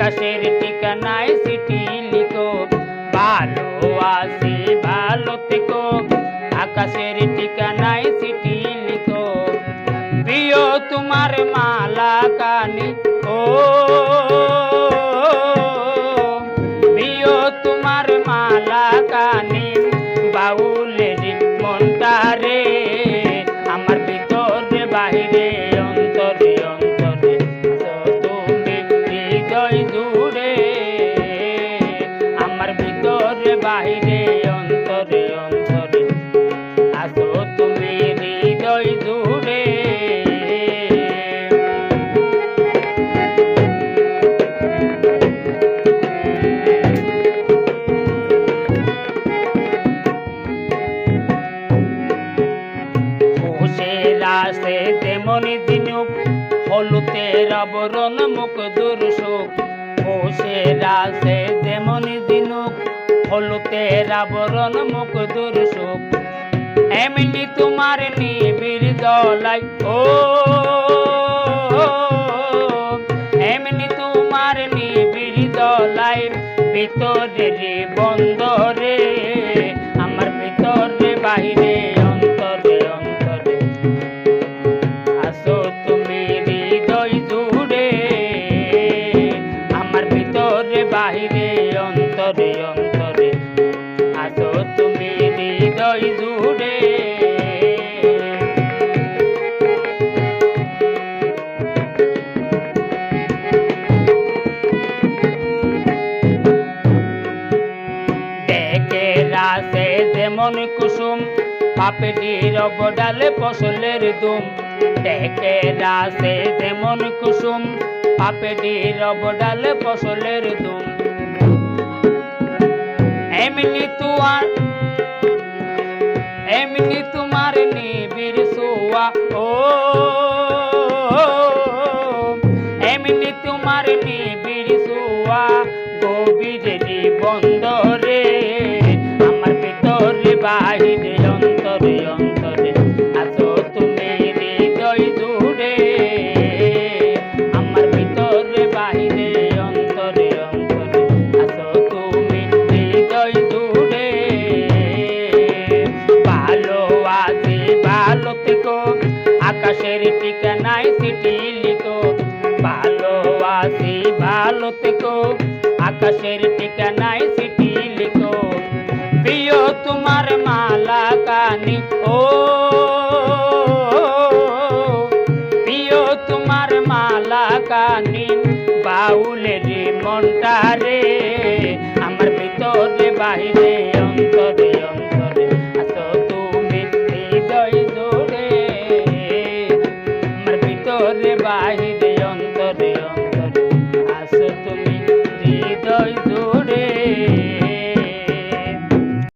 আকাশের ঠিকানায় সিটি লিখো। ভালো আছি, ভালো থেকো। আকাশের ঠিকানায় সিটি লিখো। প্রিয় তোমার মালা কানি, ও। প্রিয় তোমার মালা কানি, বাউলের মনটারে আমার ভিতরে বাহিরে হলুতের আবরণ মুখ দুর্সুখ ঘোষের আসে তেমনি দিনুক হলুতের আবরণ মুখ দুর্সুখ এমনি তোমার নিবিড় দলাই ও। এমনি তোমার নিবিড় দলাই ভিতরে বন্দরে অন্তরে অন্তরে। আসো তুমি হৃদয় জুড়ে। রাসে যেমন কুসুম পাপড়ির অবডালে ফসলের দুম। দেখে রাসে যেমন কুসুম পাপড়ির অবডালে ফসলের দুম। এমনি তোমার এমনি তোমার নিবিড় সোয়া ও এমনি তোমার আকাশের ঠিকানায় সিটি লিখো। ভালোবাসি ভালো থেকো। আকাশের ঠিকানায় সিটি লিখো। প্রিয় তোমার মালা কানি, ও। প্রিয় তোমার মালা কানি, বাউলের মনটারে আমার ভিতরে বাহিরে।